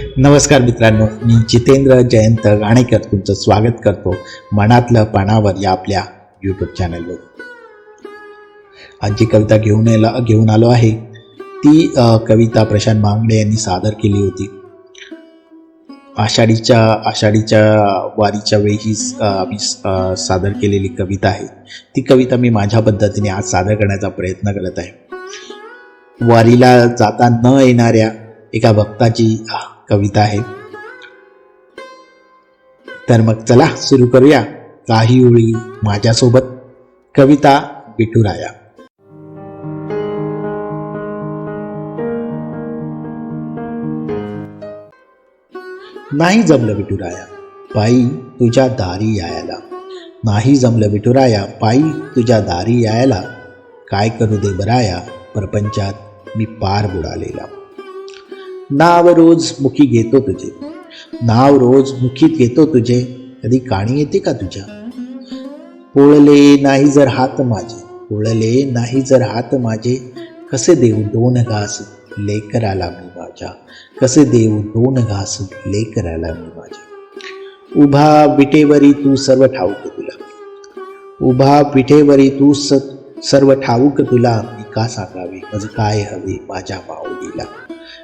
नमस्कार मित्रांनो मी जितेंद्र जयंत गाणेकर तुमचं स्वागत करतो मनातलं पानावर या आपल्या यूट्यूब चॅनलवर आज जी कविता घेऊन यायला घेऊन आलो आहे ती कविता प्रशांत मांगडे यांनी सादर केली होती. आषाढीच्या आषाढीच्या वारीच्या वेळी ही आम्ही सादर केलेली कविता आहे. ती कविता मी माझ्या पद्धतीने आज सादर करण्याचा प्रयत्न करत आहे. वारीला जाता न येणाऱ्या एका भक्ताची कविता आहे. तर मग चला सुरू करूया. काही ओळी माझ्यासोबत. कविता विठुराया. नाही जमलं विठुराया पायी तुझ्या दारी यायला. नाही जमलं विठुराया पायी तुझ्या दारी यायला. काय करू दे बराया परपंचात मी पार बुडालेला. नाव रोज मुखी घेतो तुझे. नाव रोज मुखीत घेतो तुझे. कधी काणी येते का तुझ्या? पोळले नाही जर हात माझे. पोळले नाही जर हात माझे. कसे देऊ दोन घास लेकराला मी माझ्या? कसे देऊ दोन घास लेकराला मी माझ्या? उभा विटेवरी तू सर्व ठाऊक तुला. उभा पिठेवरी तू स सर्व ठाऊक तुला. मी का सांगावे? मज काय हवे माझ्या माऊलीला?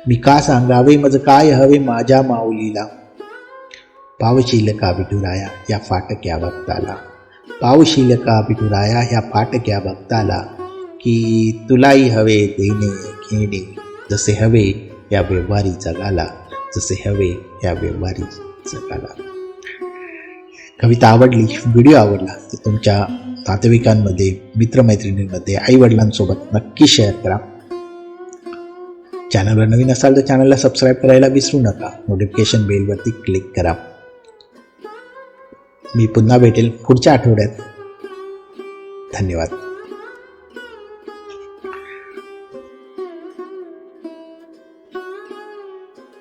मी का सांगावे? मज काय हवे माझ्या माऊलीला? पावशील का विठुराया या फाटक्या भक्ताला. पावशील का विठुराया ह्या फाटक्या भक्ताला. की तुलाही हवे देणे घेणे जसे हवे या व्यवहारी जगाला जसे हवे या व्यवहारी जगाला. कविता आवडली व्हिडिओ आवडला तर तुमच्या नातेवाईकांमध्ये मित्रमैत्रिणींमध्ये आईवडिलांसोबत नक्की शेअर करा. चॅनलवर नवीन असाल तर चॅनलला सबस्क्राईब करायला विसरू नका. नोटिफिकेशन बेलवरती क्लिक करा. मी पुन्हा भेटेल पुढच्या आठवड्यात. धन्यवाद.